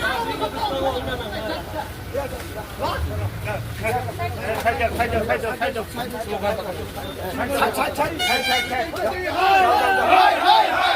啊！开开开！开走开走开走开走！开走走开走！开开开开开！走走走走走！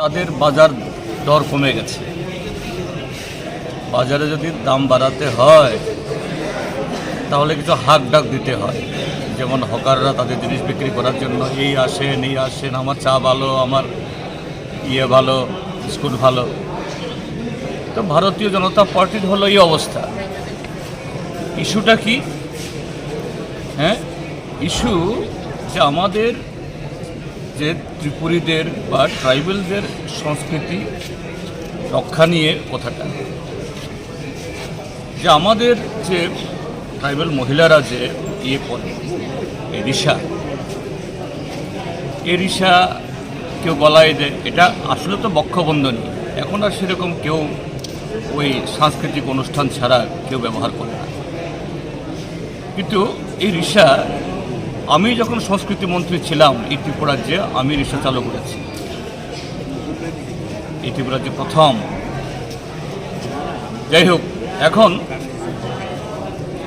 তাদের বাজার দর কমে গেছে। বাজারে যদি দাম বাড়াতে হয় তাহলে কিছু হাক ডাক দিতে হয়। যেমন হকাররা তাদের জিনিস বিক্রি করার জন্য, এই আসেন এই আসেন, আমার চা ভালো, আমার ইয়ে ভালো, বিস্কুট ভালো। তো ভারতীয় জনতা পার্টির হলো এই অবস্থা। ইস্যুটা কি? হ্যাঁ? ইস্যু যে আমাদের যে ত্রিপুরীদের বা ট্রাইবেলদের সংস্কৃতি রক্ষা নিয়ে কথাটা। যে আমাদের যে ট্রাইবেল মহিলারা যে ইয়ে করে এই রিসা। রিসা কেউ গলায় দেয় এটা আসলে তো বক্ষবন্ধনী। এখন আর সেরকম কেউ ওই সাংস্কৃতিক অনুষ্ঠান ছাড়া কেউ ব্যবহার করে না। কিন্তু এই রিসা, আমি যখন সংস্কৃতি মন্ত্রী ছিলাম, এই ত্রিপুরা রাজ্যে আমি রিক্সা চালু করেছি। এই ত্রিপুরা রাজ্যে প্রথম। যাই হোক, এখন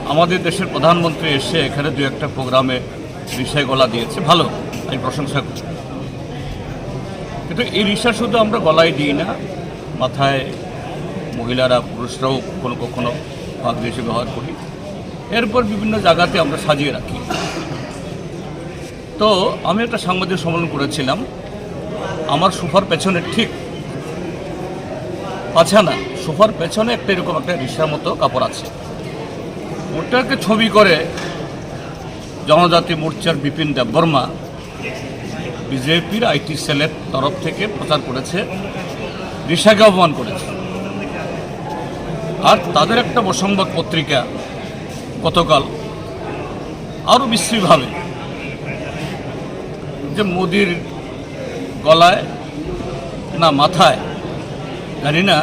আমাদের দেশের প্রধানমন্ত্রী এসে এখানে দু একটা প্রোগ্রামে রিক্সায় গলা দিয়েছে। ভালো, আমি প্রশংসা করি। কিন্তু এই রিক্সা শুধু আমরা গলায় দিই না, মাথায় মহিলারা, পুরুষরাও কখনো কখনো ভাগ দিয়ে এসে ব্যবহার করি। এরপর বিভিন্ন জায়গাতে আমরা সাজিয়ে রাখি। তো আমি একটা সাংবাদিক সম্মেলন করেছিলাম। আমার সোফার পেছনে ঠিক পাছা না সোফার পেছনে একটা এরকম একটা রিক্সার মতো কাপড় আছে। ওটাকে ছবি করে জনজাতি মোর্চার বিপিন দেববর্মা বিজেপির আইটি সেলের তরফ থেকে প্রচার করেছে রিক্সাকে অপমান করেছে। আর তাদের একটা বসংবাদ পত্রিকা গতকাল আরও বিশ্রীভাবে যে মোদির গলায় না মাথায়, জানি না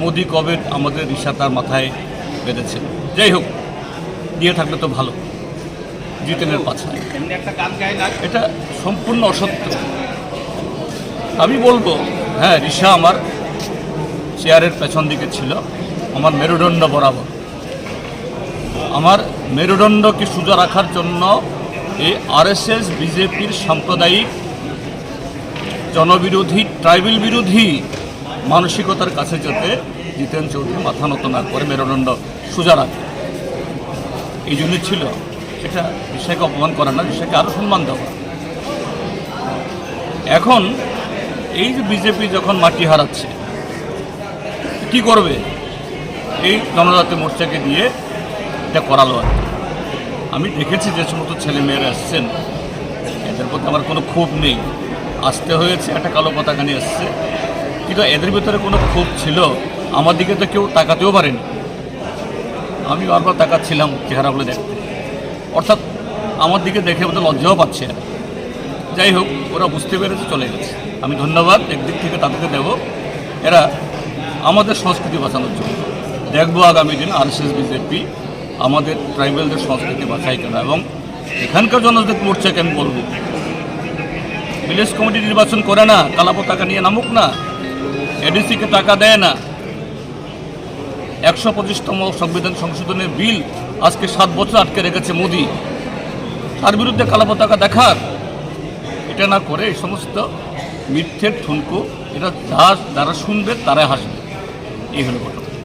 মোদি কবে আমাদের রিসা তার মাথায় বেঁধেছে। যাই হোক দিয়ে থাকলে তো ভালো। জিতেনের পাছায় এটা সম্পূর্ণ অসত্য। আমি বলব হ্যাঁ রিসা আমার চেয়ারের পেছন দিকে ছিল। আমার মেরুদণ্ড বরাবর। আমার মেরুদণ্ডকে সোজা রাখার জন্য এই আরএসএস বিজেপির সাম্প্রদায়িক জনবিরোধী ট্রাইবেল বিরোধী মানসিকতার কাছে যেতে জিতেন চৌধুরী মাথা নত না করে মেরুদণ্ড সোজা রাখে। এই জন্য ছিল সেটা ঋষাকে অপমান করা না বিষয়কে আরও সম্মান দেওয়া। এখন এই যে বিজেপি যখন মাটি হারাচ্ছে, কি করবে? এই জনজাতি মোর্চাকে দিয়ে এটা করালো আর। আমি দেখেছি যে সমস্ত ছেলে মেয়েরা এসছেন, এদের প্রতি আমার কোনো ক্ষোভ নেই। আসতে হয়েছে, একটা কালো পতাকা নিয়ে এসছে। কিন্তু এদের ভিতরে কোনো ক্ষোভ ছিল, আমার দিকে তো কেউ তাকাতেও পারেনি। আমি বারবার তাকাচ্ছিলাম চেহারাগুলো দেখতে। অর্থাৎ আমার দিকে দেখে ওদের লজ্জাও পাচ্ছে। যাই হোক, ওরা বুঝতে পেরেছে, চলে গেছে। আমি ধন্যবাদ, একদিক থেকে তাদেরকে দেব। এরা আমাদের সংস্কৃতি বাঁচানোর জন্য। দেখব আগামী দিন আরএসএস, বিজেপি আমাদের ট্রাইবেলদের সংস্কৃতি বাছাই করা এবং এখানকার জনজাতি মোর্চাকে আমি বলব? ভিলেজ কমিটি নির্বাচন করে না কালা পতাকা নিয়ে নামুক না, এডিসিকে টাকা দেয় না। একশো পঁচিশতম সংবিধান সংশোধনের বিল আজকে সাত বছর আটকে রেখেছে মোদি। তার বিরুদ্ধে কালা পতাকা দেখার। এটা না করে এই সমস্ত মিথ্যের ঠুনকো, এটা যা যারা শুনবে, তারাই হাসবে। এই হলো ঘটনা।